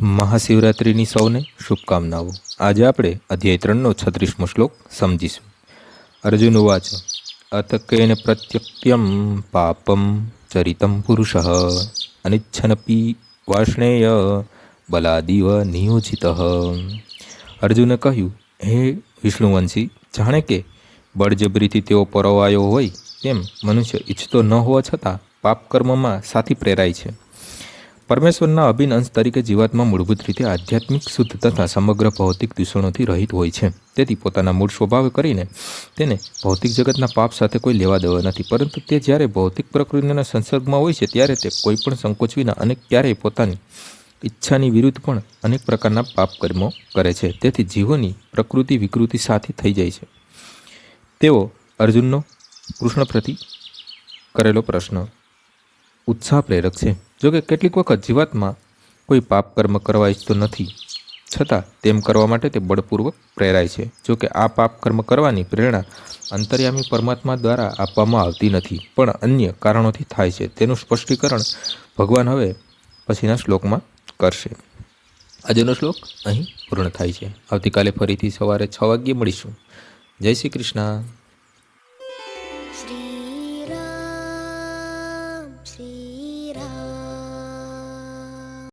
મહાશિવરાત્રિની સૌને શુભકામનાઓ. આજે આપણે અધ્યાય ત્રણનો છત્રીસમો શ્લોક સમજીશું. અર્જુન ઉવાચ અતકેન પ્રત્યક્ત્યમ પાપમ ચરિતમ પુરુષ, અનિચ્છનપી વાષ્ણેય બલાદિવ નિયોજિત. અર્જુને કહ્યું, હે વિષ્ણુવંશી, જાણે કે બળજબરીથી તેઓ પરોવાયો હોય તેમ મનુષ્ય ઈચ્છતો ન હોવા છતાં પાપ કર્મમાં સાથી પ્રેરાય છે. પરમેશ્વરના અભિન્ન અંશ તરીકે જીવાતમાં મૂળભૂત રીતે આધ્યાત્મિક શુદ્ધ તથા સમગ્ર ભૌતિક દૂષણોથી રહિત હોય છે. તેથી પોતાના મૂળ સ્વભાવે કરીને તેને ભૌતિક જગતના પાપ સાથે કોઈ લેવા દેવા નથી. પરંતુ તે જ્યારે ભૌતિક પ્રકૃતિના સંસર્ગમાં હોય છે, ત્યારે તે કોઈ પણ સંકોચ વિના અને ક્યારેય પોતાની ઈચ્છાની વિરુદ્ધ પણ અનેક પ્રકારના પાપ કર્મો કરે છે. તેથી જીવોની પ્રકૃતિ વિકૃતિ સાથે થઈ જાય છે. તેઓ અર્જુનનો કૃષ્ણ પ્રતિ કરેલો પ્રશ્ન ઉત્સાહ પ્રેરક છે. જોકે કેટલીક વખત જીવાતમાં કોઈ પાપ કર્મ કરવા ઈચ્છતો નથી. છતાં તેમ કરવા માટે તે બળપૂર્વક પ્રેરાય છે. જોકે આ પાપ કર્મ કરવાની પ્રેરણા અંતર્યામી પરમાત્મા દ્વારા આપવામાં આવતી નથી. પણ અન્ય કારણોથી થાય છે. તેનું સ્પષ્ટીકરણ ભગવાન હવે પછીના શ્લોકમાં કરશે. આજનો શ્લોક અહીં પૂર્ણ થાય છે. આવતીકાલે ફરીથી સવારે છ વાગ્યે મળીશું. જય શ્રી કૃષ્ણ.